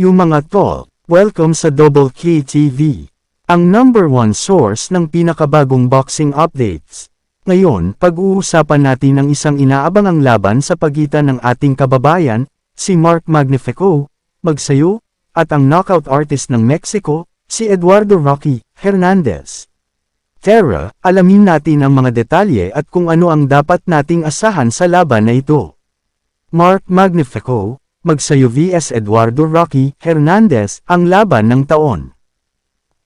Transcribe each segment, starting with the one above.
Yung mga tol, welcome sa Double K TV. Ang number one source ng pinakabagong boxing updates. Ngayon, pag-uusapan natin ang isang inaabangang laban sa pagitan ng ating kababayan, si Mark Magnifico, Magsayo, at ang knockout artist ng Mexico, si Eduardo Rocky Hernandez. Tara, alamin natin ang mga detalye at kung ano ang dapat nating asahan sa laban na ito. Mark Magnifico, Magsayo vs Eduardo Rocky Hernandez, ang laban ng taon.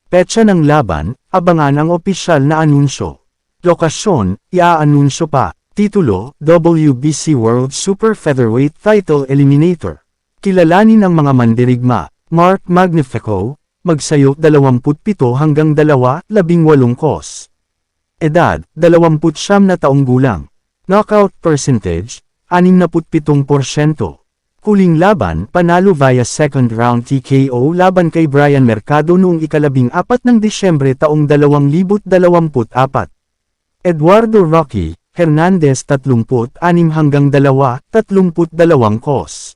Petsa ng laban, abangan ang opisyal na anunsyo. Lokasyon, iaanunsyo pa. Titulo, WBC World Super Featherweight Title Eliminator. Kilalanin ng mga mandirigma, Mark Magnifico, magsayo 27 hanggang 2, 18 kos. Edad, 29 na taong gulang. Knockout percentage, 67%. Huling laban, panalo via second round TKO laban kay Brian Mercado noong ikalabing apat ng Disyembre taong 2024. Eduardo Rocky, Hernandez 36 hanggang 2, 32 kos.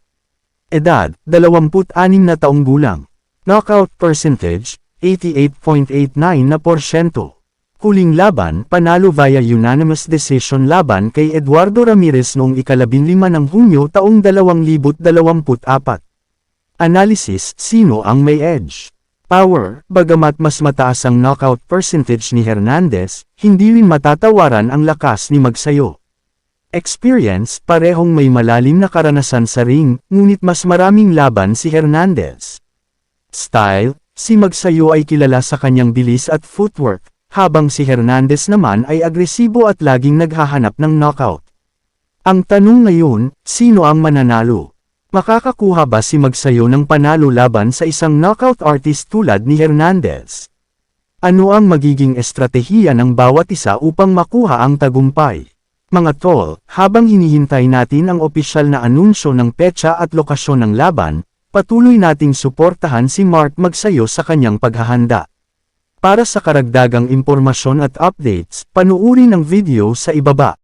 Edad, 26 na taong gulang. Knockout percentage, 88.89 na porsyento. Huling laban, panalo via unanimous decision laban kay Eduardo Ramirez noong ikalabinlima ng Hunyo taong 2024. Analysis, sino ang may edge? Power, bagamat mas mataas ang knockout percentage ni Hernandez, hindi rin matatawaran ang lakas ni Magsayo. Experience, parehong may malalim na karanasan sa ring, ngunit mas maraming laban si Hernandez. Style, si Magsayo ay kilala sa kanyang bilis at footwork, habang si Hernandez naman ay agresibo at laging naghahanap ng knockout. Ang tanong ngayon, sino ang mananalo? Makakakuha ba si Magsayo ng panalo laban sa isang knockout artist tulad ni Hernandez? Ano ang magiging estratehiya ng bawat isa upang makuha ang tagumpay? Mga tol, habang hinihintay natin ang opisyal na anunsyo ng petsa at lokasyon ng laban, patuloy nating suportahan si Mark Magsayo sa kanyang paghahanda. Para sa karagdagang impormasyon at updates, panuuri ng video sa ibaba.